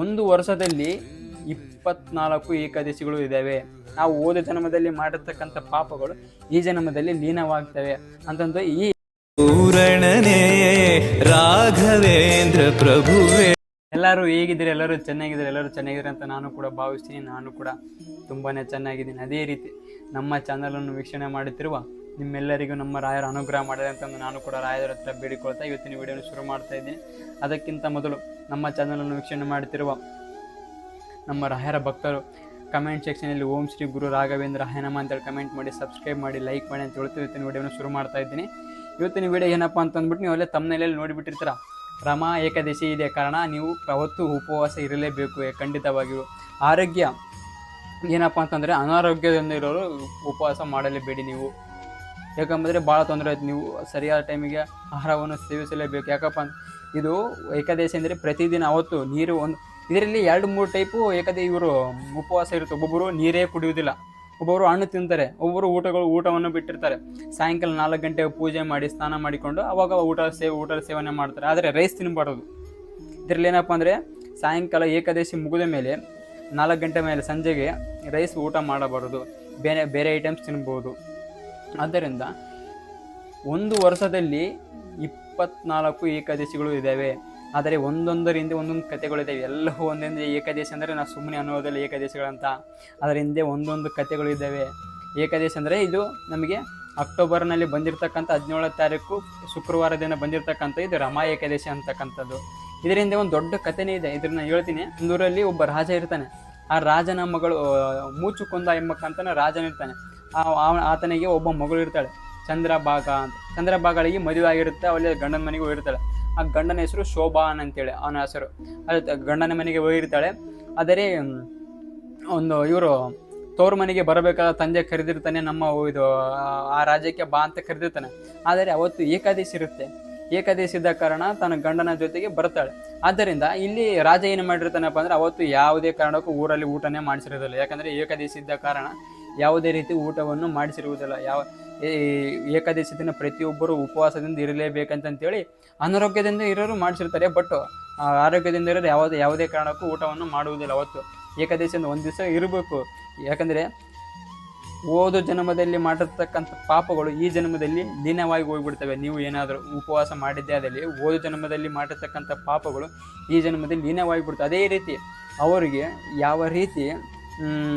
ಒಂದು ವರ್ಷದಲ್ಲಿ ಇಪ್ಪತ್ನಾಲ್ಕು ಏಕಾದಶಿಗಳು ಇದ್ದಾವೆ. ನಾವು ಓದ ಜನ್ಮದಲ್ಲಿ ಮಾಡಿರ್ತಕ್ಕಂಥ ಪಾಪಗಳು ಈ ಜನ್ಮದಲ್ಲಿ ಲೀನವಾಗ್ತವೆ. ಅಂತಂದು ಈ ಪೂರಣನೇ ರಾಘವೇಂದ್ರ ಪ್ರಭುವೇ. ಎಲ್ಲರೂ ಹೇಗಿದ್ದೀರಿ? ಎಲ್ಲರೂ ಚೆನ್ನಾಗಿದ್ದಾರೆ? ಎಲ್ಲರೂ ಚೆನ್ನಾಗಿದ್ದಾರೆ ಅಂತ ನಾನು ಕೂಡ ಭಾವಿಸ್ತೀನಿ. ನಾನು ಕೂಡ ತುಂಬಾ ಚೆನ್ನಾಗಿದ್ದೀನಿ. ಅದೇ ರೀತಿ ನಮ್ಮ ಚಾನಲನ್ನು ವೀಕ್ಷಣೆ ಮಾಡುತ್ತಿರುವ ನಿಮ್ಮೆಲ್ಲರಿಗೂ ನಮ್ಮ ರಾಯರ ಅನುಗ್ರಹ ಮಾಡಿದೆ ಅಂತಂದು ನಾನು ಕೂಡ ರಾಯರ ಹತ್ರ ಬೇಡಿಕೊಳ್ತಾ ಇವತ್ತಿನ ವಿಡಿಯೋನ ಶುರು ಮಾಡ್ತಾ ಇದ್ದೀನಿ. ಅದಕ್ಕಿಂತ ಮೊದಲು ನಮ್ಮ ಚಾನಲನ್ನು ವೀಕ್ಷಣೆ ಮಾಡ್ತಿರುವ ನಮ್ಮ ರಾಯರ ಭಕ್ತರು ಕಮೆಂಟ್ ಸೆಕ್ಷನಲ್ಲಿ ಓಂ ಶ್ರೀ ಗುರು ರಾಘವೇಂದ್ರ ಹೇನಮ್ಮ ಅಂತೇಳಿ ಕಮೆಂಟ್ ಮಾಡಿ ಸಬ್ಸ್ಕ್ರೈಬ್ ಮಾಡಿ ಲೈಕ್ ಮಾಡಿ ಅಂತ ಹೇಳ್ತೀವಿ ಇವತ್ತಿನ ವಿಡಿಯೋನ ಶುರು ಮಾಡ್ತಾ ಇದ್ದೀನಿ. ಇವತ್ತಿನ ವಿಡಿಯೋ ಏನಪ್ಪ ಅಂತ ಅಂದ್ಬಿಟ್ಟು ನೀವು ಅಲ್ಲೇ ತಮ್ಮನೇಲಿ ನೋಡಿಬಿಟ್ಟಿರ್ತೀರ? ರಮ ಏಕಾದಶಿ ಇದೆ ಕಾರಣ ನೀವು ಅವತ್ತು ಉಪವಾಸ ಇರಲೇಬೇಕು ಖಂಡಿತವಾಗಿಯೂ. ಆರೋಗ್ಯ ಏನಪ್ಪ ಅಂತಂದರೆ ಅನಾರೋಗ್ಯದಿಂದ ಇರೋರು ಉಪವಾಸ ಮಾಡಲೇಬೇಡಿ ನೀವು. ಯಾಕಂದರೆ ಭಾಳ ತೊಂದರೆ ಆಯ್ತು. ನೀವು ಸರಿಯಾದ ಟೈಮಿಗೆ ಆಹಾರವನ್ನು ಸೇವಿಸಲೇಬೇಕು. ಯಾಕಪ್ಪ ಇದು ಏಕಾದಶಿ ಅಂದರೆ ಪ್ರತಿದಿನ ಅವತ್ತು ನೀರು ಒಂದು, ಇದರಲ್ಲಿ ಎರಡು, ಮೂರು ಟೈಪು ಏಕಾದಿ ಇವರು ಉಪವಾಸ ಇರುತ್ತೆ. ಒಬ್ಬೊಬ್ಬರು ನೀರೇ ಕುಡಿಯುವುದಿಲ್ಲ. ಒಬ್ಬೊಬ್ಬರು ಹಣ್ಣು ತಿಂತಾರೆ. ಒಬ್ಬರು ಊಟಗಳು, ಊಟವನ್ನು ಬಿಟ್ಟಿರ್ತಾರೆ. ಸಾಯಂಕಾಲ ನಾಲ್ಕು ಗಂಟೆ ಪೂಜೆ ಮಾಡಿ, ಸ್ನಾನ ಮಾಡಿಕೊಂಡು ಅವಾಗ ಊಟ ಸೇವೆ ಊಟದ ಸೇವನೆ ಮಾಡ್ತಾರೆ. ಆದರೆ ರೈಸ್ ತಿನ್ನಬಾರ್ದು ಇದರಲ್ಲಿ ಏನಪ್ಪ ಅಂದರೆ ಸಾಯಂಕಾಲ ಏಕಾದಶಿ ಮುಗಿದ ಮೇಲೆ ನಾಲ್ಕು ಗಂಟೆ ಮೇಲೆ ಸಂಜೆಗೆ ರೈಸ್ ಊಟ ಮಾಡಬಾರ್ದು. ಬೇರೆ ಬೇರೆ ಐಟಮ್ಸ್ ತಿನ್ಬೋದು. ಆದ್ದರಿಂದ ಒಂದು ವರ್ಷದಲ್ಲಿ ಇಪ್ಪತ್ನಾಲ್ಕು ಏಕಾದಶಿಗಳು ಇದ್ದಾವೆ. ಆದರೆ ಒಂದೊಂದರಿಂದ ಒಂದೊಂದು ಕಥೆಗಳಿದ್ದಾವೆ. ಎಲ್ಲವೂ ಒಂದೊಂದು ಏಕಾದಶಿ ಅಂದರೆ ನಾವು ಸುಮ್ಮನೆ ಅನ್ನೋದಲ್ಲ ಏಕಾದಶಿಗಳಂತ. ಅದರ ಹಿಂದೆ ಒಂದೊಂದು ಕಥೆಗಳು ಇದ್ದಾವೆ. ಏಕಾದಶಿ ಅಂದರೆ ಇದು ನಮಗೆ ಅಕ್ಟೋಬರ್ನಲ್ಲಿ ಬಂದಿರತಕ್ಕಂಥ ಹದಿನೇಳನೇ ತಾರೀಕು, ಶುಕ್ರವಾರ ದಿನ ಬಂದಿರತಕ್ಕಂಥ ಇದು ರಮಾ ಏಕಾದಶಿ ಅಂತಕ್ಕಂಥದ್ದು. ಇದರಿಂದ ಒಂದು ದೊಡ್ಡ ಕಥೆನೇ ಇದೆ. ಇದನ್ನ ಹೇಳ್ತೀನಿ. ಒಂದೂರಲ್ಲಿ ಒಬ್ಬ ರಾಜ ಇರ್ತಾನೆ. ಆ ರಾಜನ ಮಗಳು ಮೂಚು ಕೊಂದ ಎಂಬಕ್ಕಂತ ರಾಜನ ಇರ್ತಾನೆ ಆ ಆ- ಆತನಿಗೆ ಒಬ್ಬ ಮಗಳು ಇರ್ತಾಳೆ. ಚಂದ್ರಭಾಗ ಅಂತ. ಚಂದ್ರಭಾಗಳಿಗೆ ಮದುವೆ ಆಗಿರುತ್ತೆ, ಅವಳಿ ಗಂಡನ ಮನೆಗೆ ಹೋಗಿರ್ತಾಳೆ. ಆ ಗಂಡನ ಹೆಸರು ಶೋಭಾನ್ ಅಂತೇಳಿ ಅವನ ಹೆಸರು. ಅದು ಗಂಡನ ಮನೆಗೆ ಹೋಗಿರ್ತಾಳೆ. ಆದರೆ ಒಂದು ಇವರು ತೋರ್ ಮನೆಗೆ ಬರಬೇಕಾದ ತಂದೆ ಕರೆದಿರ್ತಾನೆ, ನಮ್ಮ ಇದು, ಆ- ಆ ರಾಜ್ಯಕ್ಕೆ ಬಾ ಅಂತ ಕರೆದಿರ್ತಾನೆ. ಆದರೆ ಅವತ್ತು ಏಕಾದಶಿ ಇರುತ್ತೆ. ಏಕಾದಶಿ ಇದ್ದ ಕಾರಣ ತನ್ನ ಗಂಡನ ಜೊತೆಗೆ ಬರ್ತಾಳೆ. ಆದ್ದರಿಂದ ಇಲ್ಲಿ ರಾಜ ಏನು ಮಾಡಿರ್ತಾನಪ್ಪ ಅಂದ್ರೆ ಅವತ್ತು ಯಾವುದೇ ಕಾರಣಕ್ಕೂ ಊರಲ್ಲಿ ಊಟನೇ ಮಾಡಿಸಿರೋದಿಲ್ಲ. ಯಾಕಂದರೆ ಏಕಾದಶಿ ಇದ್ದ ಕಾರಣ ಯಾವುದೇ ರೀತಿ ಊಟವನ್ನು ಮಾಡಿಸಿರುವುದಿಲ್ಲ. ಯಾವ ಏಕಾದಶಿ ದಿನ ಪ್ರತಿಯೊಬ್ಬರು ಉಪವಾಸದಿಂದ ಇರಲೇಬೇಕಂತಂತೇಳಿ ಅನಾರೋಗ್ಯದಿಂದ ಇರೋರು ಮಾಡಿಸಿರ್ತಾರೆ. ಬಟ್ ಆರೋಗ್ಯದಿಂದ ಇರೋರು ಯಾವುದೇ ಯಾವುದೇ ಕಾರಣಕ್ಕೂ ಊಟವನ್ನು ಮಾಡುವುದಿಲ್ಲ. ಅವತ್ತು ಏಕಾದಶಿಯಿಂದ ಒಂದು ದಿವಸ ಇರಬೇಕು. ಯಾಕಂದರೆ, ಓದು ಜನ್ಮದಲ್ಲಿ ಮಾಡಿರ್ತಕ್ಕಂಥ ಪಾಪಗಳು ಈ ಜನ್ಮದಲ್ಲಿ ಲೀನವಾಗಿ ಹೋಗ್ಬಿಡ್ತವೆ. ನೀವು ಏನಾದರೂ ಉಪವಾಸ ಮಾಡಿದ್ದೇ ಆದಲ್ಲಿ ಓದು ಜನ್ಮದಲ್ಲಿ ಮಾಡಿರ್ತಕ್ಕಂಥ ಪಾಪಗಳು ಈ ಜನ್ಮದಲ್ಲಿ ಲೀನವಾಗಿ ಬಿಡ್ತವೆ. ಅದೇ ರೀತಿ, ಅವರಿಗೆ ಯಾವ ರೀತಿ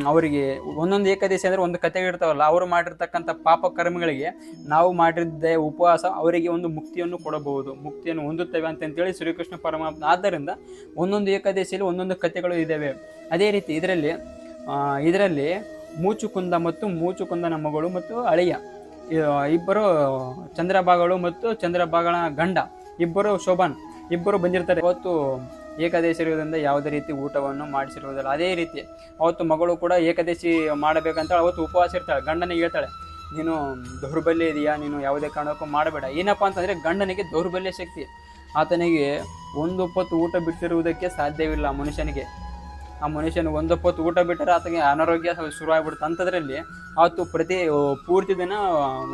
ಅವರಿಗೆ ಒಂದೊಂದು ಏಕಾದಶಿ ಅಂದರೆ ಒಂದು ಕಥೆ ಇರ್ತಾವಲ್ಲ, ಅವರು ಮಾಡಿರ್ತಕ್ಕಂಥ ಪಾಪ ಕರ್ಮಗಳಿಗೆ ನಾವು ಮಾಡಿದ್ದ ಉಪವಾಸ ಅವರಿಗೆ ಒಂದು ಮುಕ್ತಿಯನ್ನು ಕೊಡಬಹುದು. ಮುಕ್ತಿಯನ್ನು ಹೊಂದುತ್ತವೆ ಅಂತಂತೇಳಿ ಶ್ರೀಕೃಷ್ಣ ಪರಮಾತ್ಮ ಆದ್ದರಿಂದ ಒಂದೊಂದು ಏಕಾದಶಿಯಲ್ಲಿ ಒಂದೊಂದು ಕಥೆಗಳು ಇದ್ದಾವೆ ಅದೇ ರೀತಿ ಇದರಲ್ಲಿ ಇದರಲ್ಲಿ ಮೂಚುಕುಂದ ಮತ್ತು ಮೂಚುಕುಂದನ ಮಗಳು ಮತ್ತು ಅಳಿಯ. ಇಬ್ಬರು ಚಂದ್ರಭಾಗಳು ಮತ್ತು ಚಂದ್ರಭಾಗಳ ಗಂಡ, ಇಬ್ಬರು ಶೋಭಾನ್, ಇಬ್ಬರು ಬಂದಿರ್ತಾರೆ. ಅವತ್ತು ಏಕಾದಶಿ ಇರುವುದರಿಂದ ಯಾವುದೇ ರೀತಿ ಊಟವನ್ನು ಮಾಡಿಸಿರುವುದಿಲ್ಲ. ಅದೇ ರೀತಿ ಅವತ್ತು ಮಗಳು ಕೂಡ ಏಕಾದಶಿ ಮಾಡಬೇಕಂತ ಅವತ್ತು ಉಪವಾಸ ಇರ್ತಾಳೆ, ಗಂಡನಿಗೆ ಹೇಳ್ತಾಳೆ, ನೀನು ದೌರ್ಬಲ್ಯ ಇದೆಯಾ? ನೀನು ಯಾವುದೇ ಕಾರಣಕ್ಕೂ ಮಾಡಬೇಡ. ಏನಪ್ಪ ಅಂತಂದರೆ ಗಂಡನಿಗೆ ದೌರ್ಬಲ್ಯ ಶಕ್ತಿ. ಆತನಿಗೆ ಒಂದು ಹೊತ್ತು ಊಟ ಬಿಟ್ಟಿರುವುದಕ್ಕೆ ಸಾಧ್ಯವಿಲ್ಲ ಮನುಷ್ಯನಿಗೆ. ಆ ಮನುಷ್ಯನ ಒಂದು ಹೊತ್ತು ಊಟ ಬಿಟ್ಟರೆ ಆತನಿಗೆ ಅನಾರೋಗ್ಯ ಶುರುವಾಗ್ಬಿಡುತ್ತೆ. ಅಂಥದ್ರಲ್ಲಿ ಆತು ಪ್ರತಿ ಪೂರ್ತಿ ದಿನ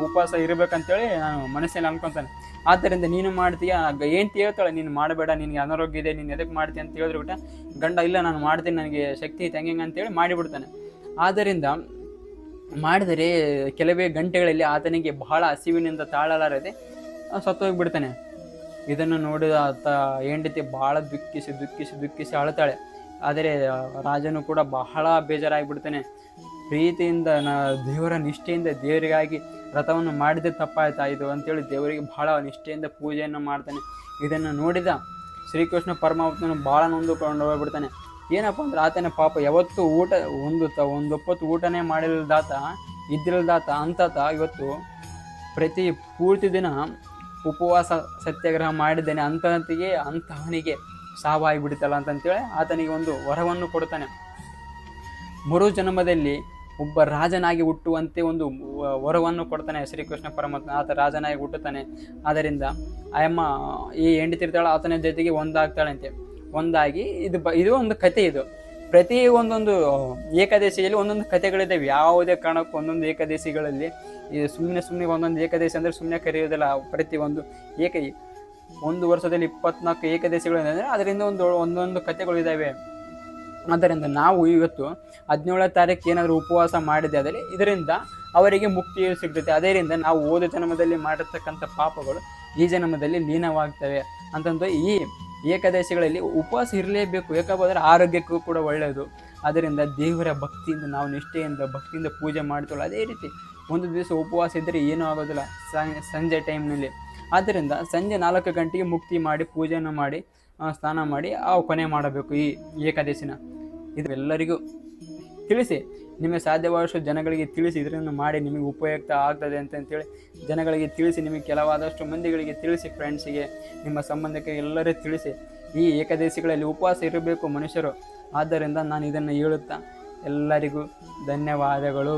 ಉಪವಾಸ ಇರಬೇಕಂತೇಳಿ ನಾನು ಮನಸ್ಸಲ್ಲಿ ಅನ್ಕೊತಾನೆ ಆದ್ದರಿಂದ ನೀನು ಮಾಡ್ತೀಯ? ಏನು ಹೇಳ್ತಾಳೆ? ನೀನು ಮಾಡಬೇಡ, ನಿನಗೆ ಅನಾರೋಗ್ಯ ಇದೆ, ನೀನು ಎದಕ್ಕೆ ಮಾಡ್ತೀಯ ಅಂತ ಹೇಳಿದ್ರು ಬಿಟ್ಟ ಗಂಡ, ಇಲ್ಲ, ನಾನು ಮಾಡ್ತೀನಿ, ನನಗೆ ಶಕ್ತಿ ಐತೆ ಹಿಂಗೆ ಅಂತೇಳಿ ಮಾಡಿಬಿಡ್ತಾನೆ. ಆದ್ದರಿಂದ ಮಾಡಿದರೆ ಕೆಲವೇ ಗಂಟೆಗಳಲ್ಲಿ ಆತನಿಗೆ ಬಹಳ ಹಸಿವಿನಿಂದ ತಾಳಲಾರದೆ ಸತ್ತೋಗ್ಬಿಡ್ತಾನೆ. ಇದನ್ನು ನೋಡಿದ ಆತ ಹೆಂಡತಿ ಭಾಳ ದುಃಖಿಸಿ ದುಃಖಿಸಿ ದುಃಖಿಸಿ ಅಳ್ತಾಳೆ ಆದರೆ, ರಾಜನು ಕೂಡ ಬಹಳ ಬೇಜಾರಾಗಿಬಿಡ್ತಾನೆ. ಪ್ರೀತಿಯಿಂದ ನ, ದೇವರ ನಿಷ್ಠೆಯಿಂದ ದೇವರಿಗಾಗಿ ವ್ರತವನ್ನು ಮಾಡಿದ ತಪ್ಪಾಯ್ತಾ ಇದು ಅಂತೇಳಿ ದೇವರಿಗೆ ಬಹಳ ನಿಷ್ಠೆಯಿಂದ ಪೂಜೆಯನ್ನು ಮಾಡ್ತಾನೆ. ಇದನ್ನು ನೋಡಿದ ಶ್ರೀಕೃಷ್ಣ ಪರಮಾತ್ಮನು ಭಾಳ ನೊಂದುಕೊಂಡು ಹೋಗ್ಬಿಡ್ತಾನೆ. ಏನಪ್ಪ ಅಂದ್ರೆ ಆತನ ಪಾಪ ಯಾವತ್ತು ಊಟ, ಒಂದು ತ, ಒಂದು ಹೊತ್ತು ಊಟನೇ ಮಾಡಿಲ್ದಾತ ಇದ್ದಿಲ್ದಾತ ಅಂತಾತ ಇವತ್ತು ಪ್ರತಿ ಪೂರ್ತಿ ದಿನ ಉಪವಾಸ ಸತ್ಯಾಗ್ರಹ ಮಾಡಿದ್ದೇನೆ ಅಂತಹಂತಿಗೆ, ಅಂತಹವನಿಗೆ. ಸಾವಾಗಿಬಿಡ್ತಲ್ಲ ಅಂತಂತೇಳಿ ಆತನಿಗೆ ಒಂದು ವರವನ್ನು ಕೊಡ್ತಾನೆ ಮರು ಜನ್ಮದಲ್ಲಿ ಒಬ್ಬ ರಾಜನಾಗಿ ಹುಟ್ಟುವಂತೆ ಒಂದು ವರವನ್ನು ಕೊಡ್ತಾನೆ ಶ್ರೀಕೃಷ್ಣ ಪರಮಾತ್ಮ. ಆತ ರಾಜನಾಗಿ ಹುಟ್ಟುತ್ತಾನೆ. ಆದ್ದರಿಂದ ಆಯಮ್ಮ ಈ ಹೆಂಡತಿರ್ತಾಳೆ ಆತನ ಜೊತೆಗೆ ಒಂದಾಗ್ತಾಳಂತೆ. ಒಂದಾಗಿ ಇದು ಬ, ಇದು ಒಂದು ಕತೆ ಇದು. ಪ್ರತಿ ಒಂದೊಂದು ಏಕಾದಶಿಯಲ್ಲಿ ಒಂದೊಂದು ಕಥೆಗಳಿದ್ದಾವೆ ಯಾವುದೇ ಕಾರಣಕ್ಕೂ ಒಂದೊಂದು ಏಕಾದಶಿಗಳಲ್ಲಿ ಸುಮ್ಮನೆ ಸುಮ್ಮನೆ ಒಂದೊಂದು ಏಕಾದಶಿ ಅಂದರೆ ಸುಮ್ಮನೆ ಕರೆಯೋದಿಲ್ಲ ಪ್ರತಿ ಒಂದು ಏಕ ಒಂದು ವರ್ಷದಲ್ಲಿ ಇಪ್ಪತ್ನಾಲ್ಕು ಏಕದೇಶಗಳು ಅಂದರೆ ಅದರಿಂದ ಒಂದು ಒಂದೊಂದು ಕಥೆಗಳು ಇದ್ದಾವೆ ಆದ್ದರಿಂದ ನಾವು ಇವತ್ತು ಹದಿನೇಳನೇ ತಾರೀಕು ಏನಾದರೂ ಉಪವಾಸ ಮಾಡಿದೆ ಆದರೆ ಇದರಿಂದ ಅವರಿಗೆ ಮುಕ್ತಿಯು ಸಿಗ್ತದೆ. ಅದರಿಂದ ನಾವು ಓದ ಜನ್ಮದಲ್ಲಿ ಮಾಡಿರ್ತಕ್ಕಂಥ ಪಾಪಗಳು ಈ ಜನ್ಮದಲ್ಲಿ ಲೀನವಾಗ್ತವೆ. ಅಂತಂದು ಈ ಏಕದೇಶಗಳಲ್ಲಿ ಉಪವಾಸ ಇರಲೇಬೇಕು. ಯಾಕಂದ್ರೆ ಆರೋಗ್ಯಕ್ಕೂ ಕೂಡ ಒಳ್ಳೆಯದು. ಅದರಿಂದ ದೇವರ ಭಕ್ತಿಯಿಂದ ನಾವು ನಿಷ್ಠೆಯಿಂದ ಭಕ್ತಿಯಿಂದ ಪೂಜೆ ಮಾಡ್ತೀವಲ್ಲ ಅದೇ ರೀತಿ ಒಂದು ದಿವಸ ಉಪವಾಸ ಇದ್ದರೆ ಏನೂ ಆಗೋದಿಲ್ಲ ಸಂಜೆ ಟೈಮ್ನಲ್ಲಿ. ಆದ್ದರಿಂದ ಸಂಜೆ ನಾಲ್ಕು ಗಂಟೆಗೆ ಮುಕ್ತಿ ಮಾಡಿ, ಪೂಜೆಯನ್ನು ಮಾಡಿ ಸ್ನಾನ ಮಾಡಿ ಆ ಕೊನೆ ಮಾಡಬೇಕು ಈ ಏಕಾದಶಿನ. ಇದು ಎಲ್ಲರಿಗೂ ತಿಳಿಸಿ, ನಿಮಗೆ ಸಾಧ್ಯವಾದಷ್ಟು ಜನಗಳಿಗೆ ತಿಳಿಸಿ ಇದರಿಂದ ಮಾಡಿ ನಿಮಗೆ ಉಪಯುಕ್ತ ಆಗ್ತದೆ ಅಂತಂತೇಳಿ ಜನಗಳಿಗೆ ತಿಳಿಸಿ, ನಿಮಗೆ ಕೆಲವಾದಷ್ಟು ಮಂದಿಗಳಿಗೆ ತಿಳಿಸಿ, ಫ್ರೆಂಡ್ಸಿಗೆ, ನಿಮ್ಮ ಸಂಬಂಧಕ್ಕೆ ಎಲ್ಲರೂ ತಿಳಿಸಿ. ಈ ಏಕಾದಶಿಗಳಲ್ಲಿ ಉಪವಾಸ ಇರಬೇಕು ಮನುಷ್ಯರು. ಆದ್ದರಿಂದ ನಾನು ಇದನ್ನು ಹೇಳುತ್ತಾ ಎಲ್ಲರಿಗೂ ಧನ್ಯವಾದಗಳು.